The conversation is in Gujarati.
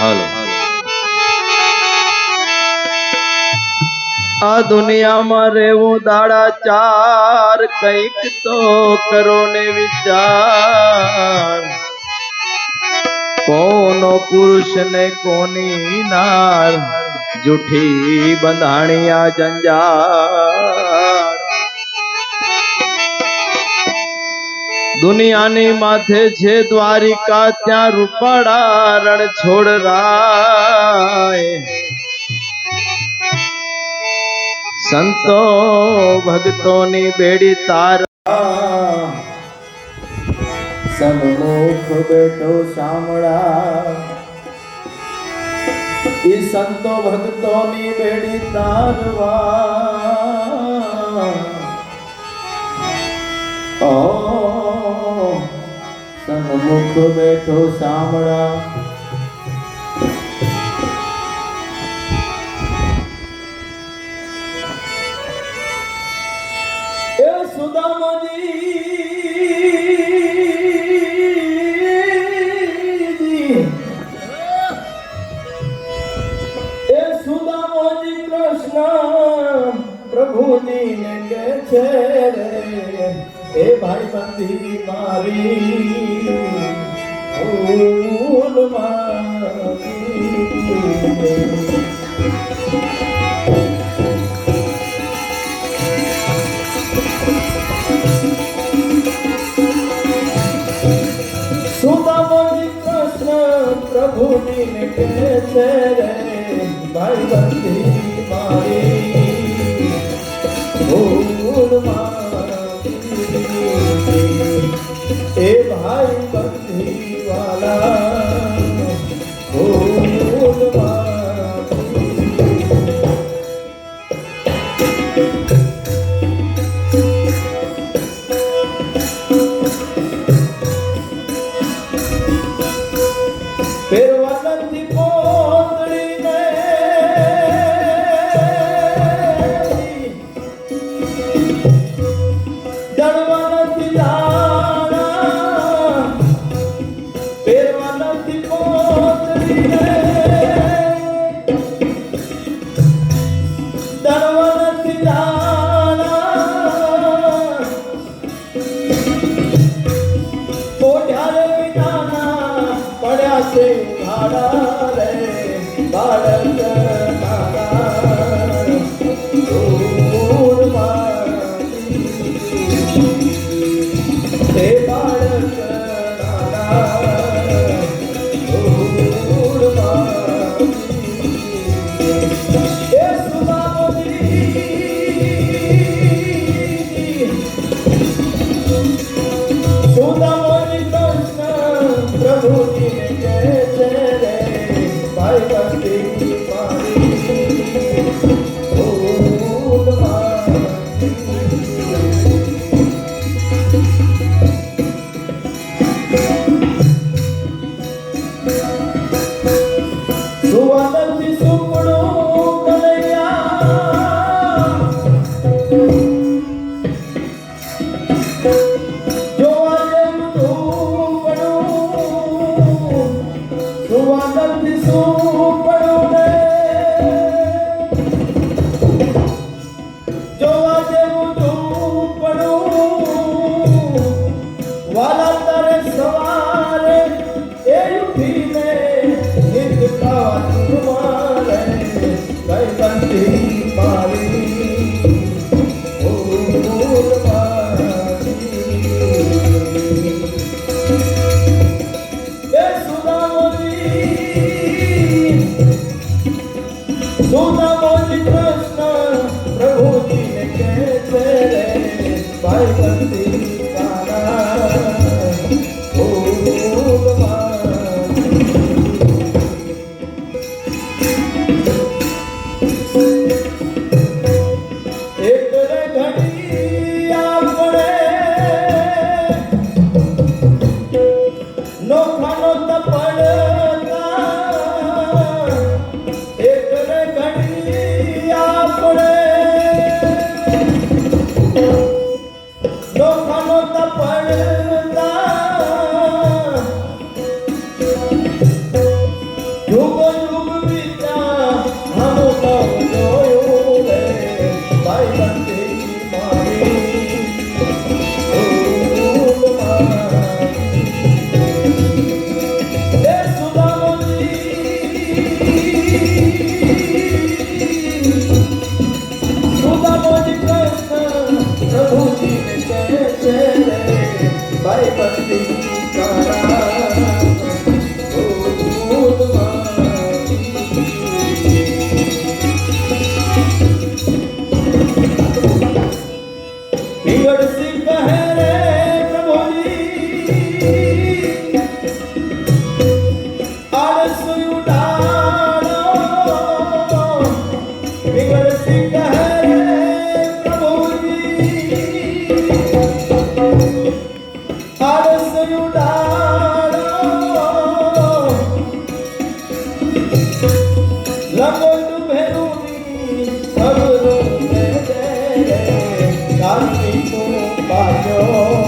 હાલો. આ દુનિયામાં રહેવું દાડા ચાર, કંઈક તો કરો ને વિચાર. કોનો પુરુષ ને કોની નાર? જૂઠી બંધાણિયા જંજાળ દુનિયાની માથે છે દ્વારિકા, ત્યાં રૂપડારણ છોડ રાય સંતો ભક્તોની બેડી તાર સન્મુખ બેઠો શામળા. ઈ સંતો ભક્તોની બેડી તારવા. સન્મુખ બેઠો શામળા એ ભાઈ બંધી મારી. ભૂલ મારી પ્રભુની ને છે રે ભાઈ બંધી મારી. धनवनसिद्धा ભાઈ So I love that is so پرتي کرا او રે કાકી તું પાજો